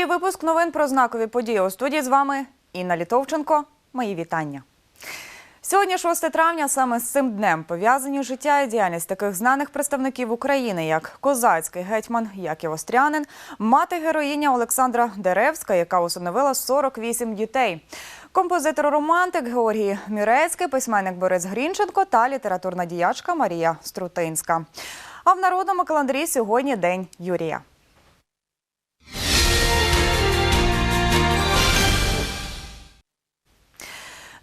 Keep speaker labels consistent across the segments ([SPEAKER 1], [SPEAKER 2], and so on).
[SPEAKER 1] випуск новин про знакові події. У студії з вами Інна Літовченко. Мої вітання. Сьогодні 6 травня саме з цим днем пов'язані життя і діяльність таких знаних представників України, як козацький гетьман Яків Острянин, мати героїня Олександра Деревська, яка усиновила 48 дітей. Композитор-романтик Георгій Мірецький, письменник Борис Грінченко та літературна діячка Марія Струтинська. А в народному календарі сьогодні день Юрія.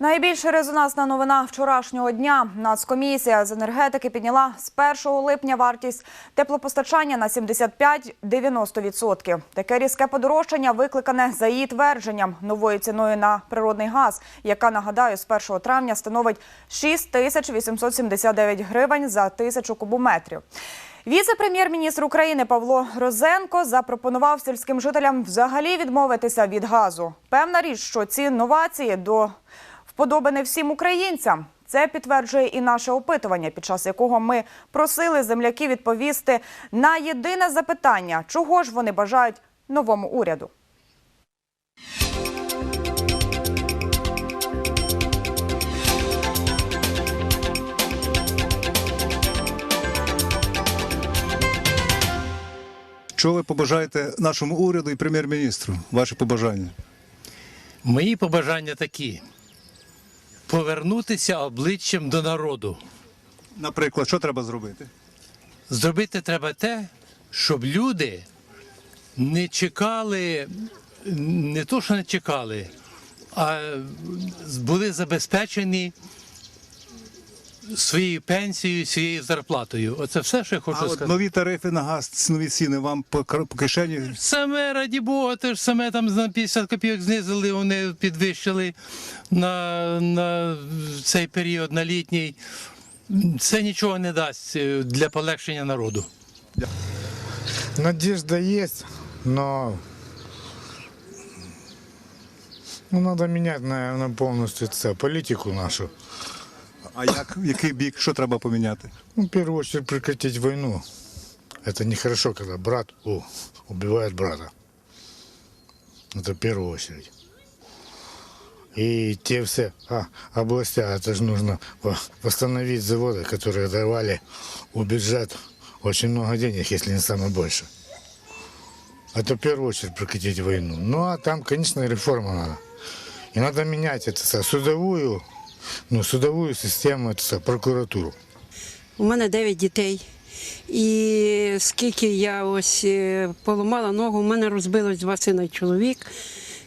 [SPEAKER 1] Найбільш резонансна новина вчорашнього дня. Нацкомісія з енергетики підняла з 1 липня вартість теплопостачання на 75-90%. Таке різке подорожчання викликане за її твердженням новою ціною на природний газ, яка нагадаю з 1 травня становить 6 тисяч 879 гривень за тисячу кубометрів. Віце-прем'єр-міністр України Павло Розенко запропонував сільським жителям взагалі відмовитися від газу. Певна річ, що ці новації до вподоби не всім українцям. Це підтверджує і наше опитування, під час якого ми просили земляків відповісти на єдине запитання, чого ж вони бажають новому уряду.
[SPEAKER 2] Що ви побажаєте нашому уряду і прем'єр-міністру? Ваші побажання?
[SPEAKER 3] Мої побажання такі: повернутися обличчям до народу.
[SPEAKER 2] Наприклад, що треба зробити?
[SPEAKER 3] Зробити треба те, щоб люди не чекали, не то, що не чекали, а були забезпечені своєю пенсією, своєю зарплатою. Оце все, що я хочу
[SPEAKER 2] А от
[SPEAKER 3] сказати.
[SPEAKER 2] нові тарифи на газ, нові ціни вам по, по кишені.
[SPEAKER 3] Саме раді Бога, теж саме там на 50 копійок знизили, вони підвищили на, на цей період, на літній. Це нічого не дасть е, для полегшення народу.
[SPEAKER 4] Надежда есть, но ну, надо менять, наверное, полностью це, политику нашу.
[SPEAKER 2] А як який бік? Що треба поміняти?
[SPEAKER 4] Ну, в первую очередь прекратить войну. Это нехорошо, когда брат о, убивает брата. Это в первую очередь. И те все а, области, это же нужно во- восстановить заводы, которые давали в бюджет очень много денег, если не самое больше. Это в первую очередь прекратить войну. Ну а там, конечно, реформа надо. И надо менять это судовую, ну, судовую систему, со- прокуратуру.
[SPEAKER 5] У мене 9 дітей. І скільки я ось е, поламала ногу, у мене розбилось два сина і чоловік.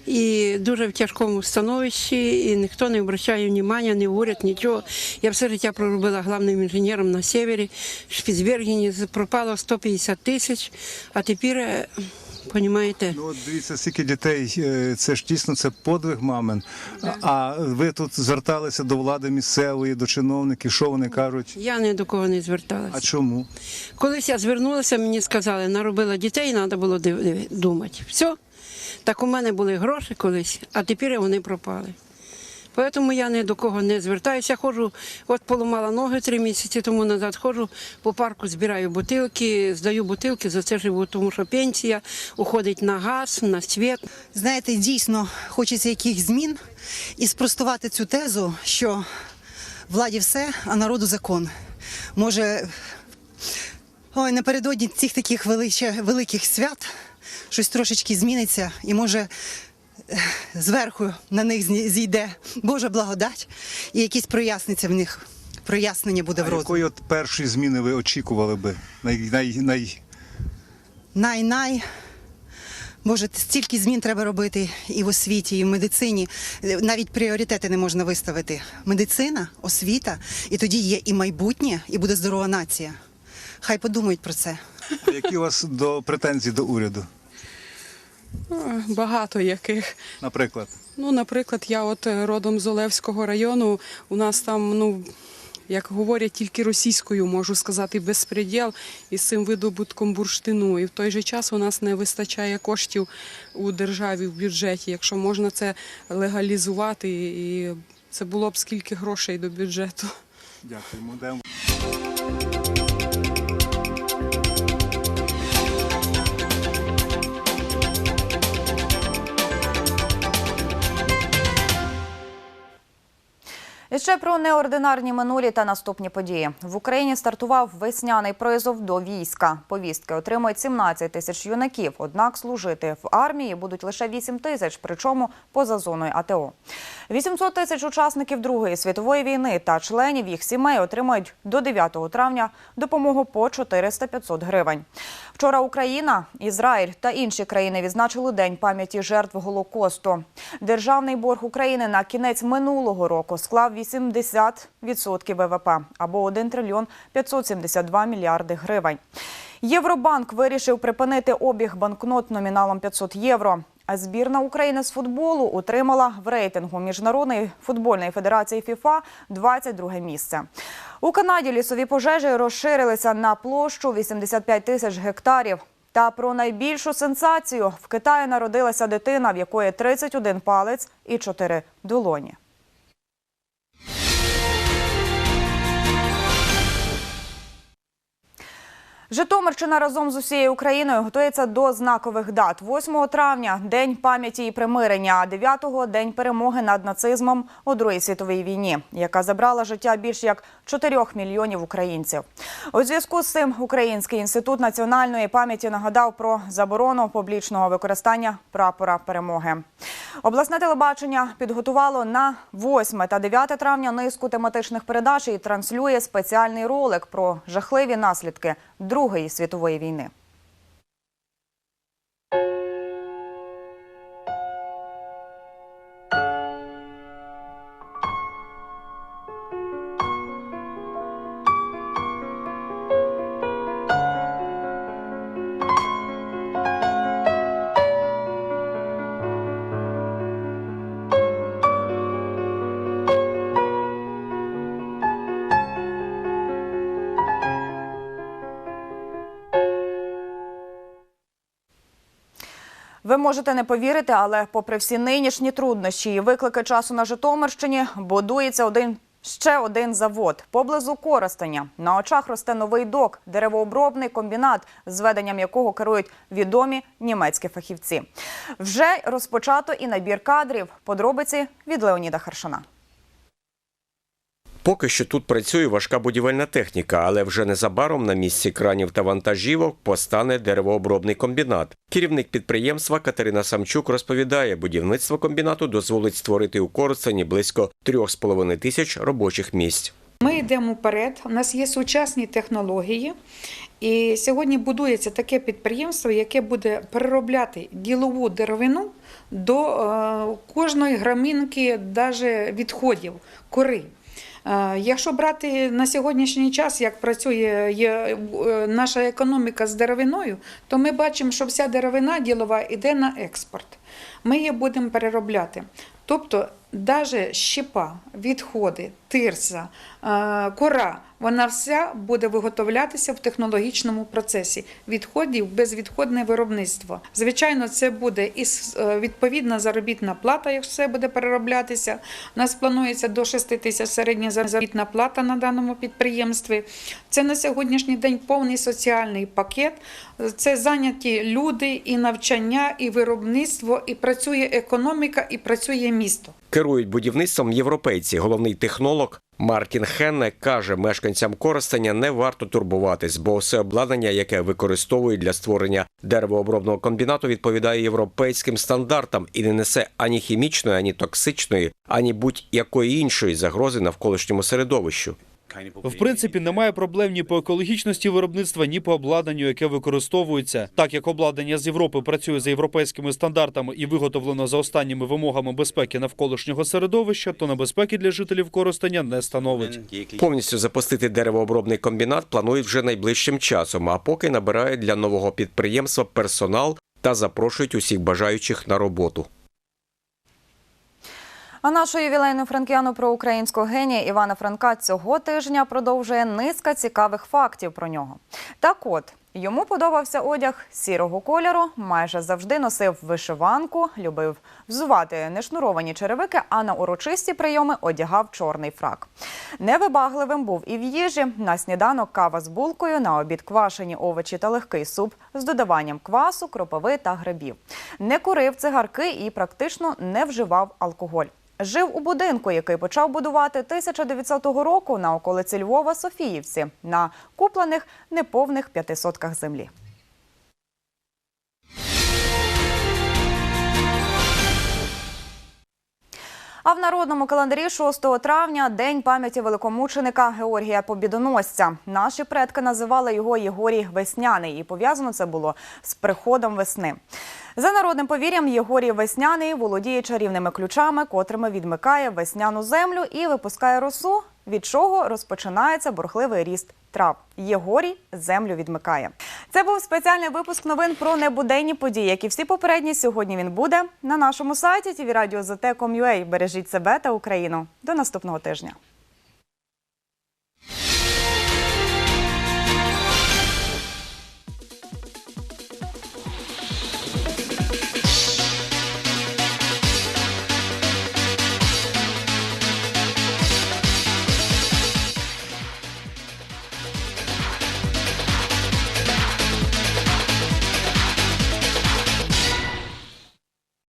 [SPEAKER 5] І дуже в тяжкому становищі, і ніхто не обращає уваги, ні уряд, нічого. Я все життя проробила главним інженером на севері, в Шпіцбергені пропало 150 тисяч, а тепер, е, понімаєте,
[SPEAKER 2] Ну от дивіться, скільки дітей, е, це ж дійсно це подвиг мамин. А- ви тут зверталися до влади місцевої, до чиновників, що вони кажуть?
[SPEAKER 5] я ні до кого не зверталася.
[SPEAKER 2] А чому?
[SPEAKER 5] Колись я звернулася, мені сказали, наробила дітей, треба було думати. Все. Так у мене були гроші колись, а тепер вони пропали. Тому я ні до кого не звертаюся. Ходжу, от поламала ноги три місяці тому назад, ходжу по парку, збираю бутилки, здаю бутилки, за це живу, тому що пенсія уходить на газ, на світ.
[SPEAKER 6] Знаєте, дійсно хочеться якихось змін і спростувати цю тезу, що владі все, а народу закон. Може, ой, напередодні цих таких великих свят щось трошечки зміниться, і може зверху на них зійде Божа благодать, і якісь проясниться в них. Прояснення буде в розумі.
[SPEAKER 2] якої от першої зміни ви очікували би? Най, най, най...
[SPEAKER 6] Най-най. Боже, стільки змін треба робити і в освіті, і в медицині. Навіть пріоритети не можна виставити. Медицина, освіта, і тоді є і майбутнє, і буде здорова нація. Хай подумають про це.
[SPEAKER 2] А які у вас до претензії до уряду?
[SPEAKER 7] Багато яких.
[SPEAKER 2] Наприклад,
[SPEAKER 7] Ну, наприклад, я от е, родом з Олевського району. У нас там, ну як говорять тільки російською, можу сказати, безпреділ із цим видобутком бурштину. І в той же час у нас не вистачає коштів у державі в бюджеті. Якщо можна це легалізувати, і це було б скільки грошей до бюджету.
[SPEAKER 2] дякуємо.
[SPEAKER 1] І ще про неординарні минулі та наступні події. В Україні стартував весняний призов до війська. Повістки отримують 17 тисяч юнаків. Однак служити в армії будуть лише 8 тисяч, причому поза зоною АТО. 800 тисяч учасників Другої світової війни та членів їх сімей отримають до 9 травня допомогу по 400-500 гривень. Вчора Україна, Ізраїль та інші країни відзначили День пам'яті жертв Голокосту. Державний борг України на кінець минулого року склав 80% ВВП або 1 трильйон 572 мільярди гривень. Євробанк вирішив припинити обіг банкнот номіналом 500 євро. А збірна України з футболу отримала в рейтингу Міжнародної футбольної федерації ФІФА 22 місце. У Канаді лісові пожежі розширилися на площу 85 тисяч гектарів. Та про найбільшу сенсацію в Китаї народилася дитина, в якої 31 палець і 4 долоні. Житомирщина разом з усією Україною готується до знакових дат. 8 травня – День пам'яті і примирення, а 9-го – День перемоги над нацизмом у Другій світовій війні, яка забрала життя більш як 4 мільйонів українців. У зв'язку з цим Український інститут національної пам'яті нагадав про заборону публічного використання прапора перемоги. Обласне телебачення підготувало на 8 та 9 травня низку тематичних передач і транслює спеціальний ролик про жахливі наслідки Другої світової війни. Ви можете не повірити, але попри всі нинішні труднощі і виклики часу на Житомирщині, будується один ще один завод поблизу Коростеня. На очах росте новий док, деревообробний комбінат, з веденням якого керують відомі німецькі фахівці. Вже розпочато і набір кадрів. Подробиці від Леоніда Харшана.
[SPEAKER 8] Поки що тут працює важка будівельна техніка, але вже незабаром на місці кранів та вантажівок постане деревообробний комбінат. Керівник підприємства Катерина Самчук розповідає, будівництво комбінату дозволить створити у Коростені близько 3,5 тисяч робочих місць.
[SPEAKER 9] Ми йдемо вперед. У нас є сучасні технології, і сьогодні будується таке підприємство, яке буде переробляти ділову деревину до е, кожної грамінки, навіть відходів, кори. Е, Якщо брати на сьогоднішній час, як працює е, наша економіка з деревиною, то ми бачимо, що вся деревина ділова йде на експорт. Ми її будемо переробляти. Тобто, навіть щепа, відходи, тирса, е, кора, вона вся буде виготовлятися в технологічному процесі відходів, безвідходне виробництво. Звичайно, це буде і е, відповідна заробітна плата, якщо все буде перероблятися. У нас планується до 6 тисяч середня заробітна плата на даному підприємстві. Це на сьогоднішній день повний соціальний пакет. Це зайняті люди, і навчання, і виробництво, і працює економіка, і працює місто.
[SPEAKER 8] Керують будівництвом європейці. Головний технолог Мартін Хенне каже, мешканцям користання не варто турбуватись, бо все обладнання, яке використовують для створення деревообробного комбінату, відповідає європейським стандартам і не несе ані хімічної, ані токсичної, ані будь-якої іншої загрози навколишньому середовищу.
[SPEAKER 10] В принципі, немає проблем ні по екологічності виробництва, ні по обладнанню, яке використовується. Так як обладнання з Європи працює за європейськими стандартами і виготовлено за останніми вимогами безпеки навколишнього середовища, то небезпеки для жителів Коростеня не становить.
[SPEAKER 8] Повністю запустити деревообробний комбінат планують вже найближчим часом, а поки набирають для нового підприємства персонал та запрошують усіх бажаючих на роботу.
[SPEAKER 1] А нашу ювілейну франкіану про українського генія Івана Франка цього тижня продовжує низка цікавих фактів про нього. Так от. Йому подобався одяг сірого кольору, майже завжди носив вишиванку, любив взувати нешнуровані черевики, а на урочисті прийоми одягав чорний фрак. Невибагливим був і в їжі. На сніданок кава з булкою, на обід квашені овочі та легкий суп з додаванням квасу, кропиви та грибів. Не курив цигарки і практично не вживав алкоголь. Жив у будинку, який почав будувати 1900 року на околиці Львова Софіївці на куплених неповних п'ятисотках землі. А в народному календарі 6 травня день пам'яті великомученика Георгія Побідоносця. Наші предки називали його Єгорій Весняний, і пов'язано це було з приходом весни. За народним повір'ям, Єгорій Весняний володіє чарівними ключами, котрими відмикає весняну землю і випускає росу, від чого розпочинається бурхливий ріст трав. Є горі, землю відмикає. Це був спеціальний випуск новин про небуденні події, як і всі попередні. Сьогодні він буде на нашому сайті tvradio.zt.com.ua. Бережіть себе та Україну. До наступного тижня.